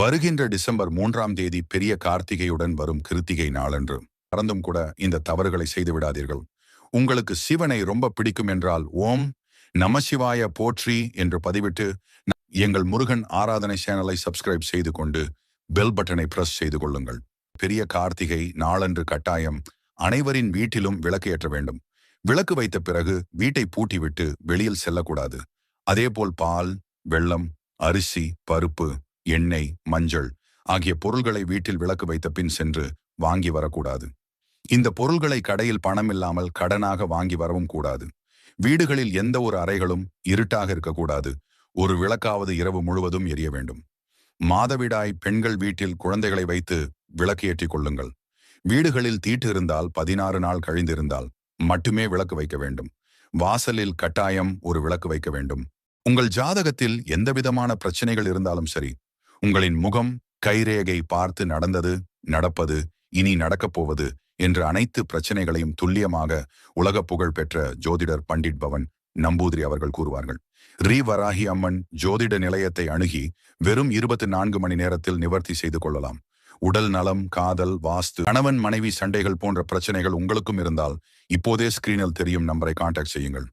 வருகின்ற டிசம்பர் மூன்றாம் தேதி பெரிய கார்த்திகையுடன் வரும் கிருத்திகை நாளன்று. மறந்தும் கூட இந்த தவறுகளை செய்து விடாதீர்கள். உங்களுக்கு சிவனை ரொம்ப பிடிக்கும் என்றால் ஓம் நமசிவாய போற்றி என்று பதிவிட்டு எங்கள் முருகன் ஆராதனை சேனலை சப்ஸ்கிரைப் செய்து கொண்டு பெல் பட்டனை பிரஸ் செய்து கொள்ளுங்கள். பெரிய கார்த்திகை நாளன்று கட்டாயம் அனைவரின் வீட்டிலும் விளக்கு ஏற்ற வேண்டும். விளக்கு வைத்த பிறகு வீட்டை பூட்டிவிட்டு வெளியில் செல்லக்கூடாது. அதேபோல் பால் வெள்ளம் அரிசி பருப்பு எண்ணெய் மஞ்சள் ஆகிய பொருள்களை வீட்டில் விளக்கு வைத்த பின் சென்று வாங்கி வரக்கூடாது. இந்த பொருள்களை கடையில் பணம் இல்லாமல் கடனாக வாங்கி வரவும் கூடாது. வீடுகளில் எந்த ஒரு அறைகளும் இருட்டாக இருக்கக்கூடாது. ஒரு விளக்காவது இரவு முழுவதும் எரிய வேண்டும். மாதவிடாய் பெண்கள் வீட்டில் குழந்தைகளை வைத்து விளக்கு ஏற்றிக் கொள்ளுங்கள். வீடுகளில் தீட்டு இருந்தால் பதினாறு நாள் கழிந்திருந்தால் மட்டுமே விளக்கு வைக்க வேண்டும். வாசலில் கட்டாயம் ஒரு விளக்கு வைக்க வேண்டும். உங்கள் ஜாதகத்தில் எந்தவிதமான பிரச்சனைகள் இருந்தாலும் சரி உங்களின் முகம் கைரேகை பார்த்து நடந்தது நடப்பது இனி நடக்கப் போவது என்ற அனைத்து பிரச்சனைகளையும் துல்லியமாக உலக புகழ் பெற்ற ஜோதிடர் பண்டிட் பவன் நம்பூதிரி அவர்கள் கூறுவார்கள். ரீ வராகி அம்மன் ஜோதிட நிலையத்தை அணுகி வெறும் இருபத்தி நான்கு மணி நேரத்தில் நிவர்த்தி செய்து கொள்ளலாம். உடல் நலம் காதல் வாஸ்து கணவன் மனைவி சண்டைகள் போன்ற பிரச்சனைகள் உங்களுக்கும் இருந்தால் இப்போதே ஸ்கிரீனில் தெரியும் நம்பரை காண்டாக்ட் செய்யுங்கள்.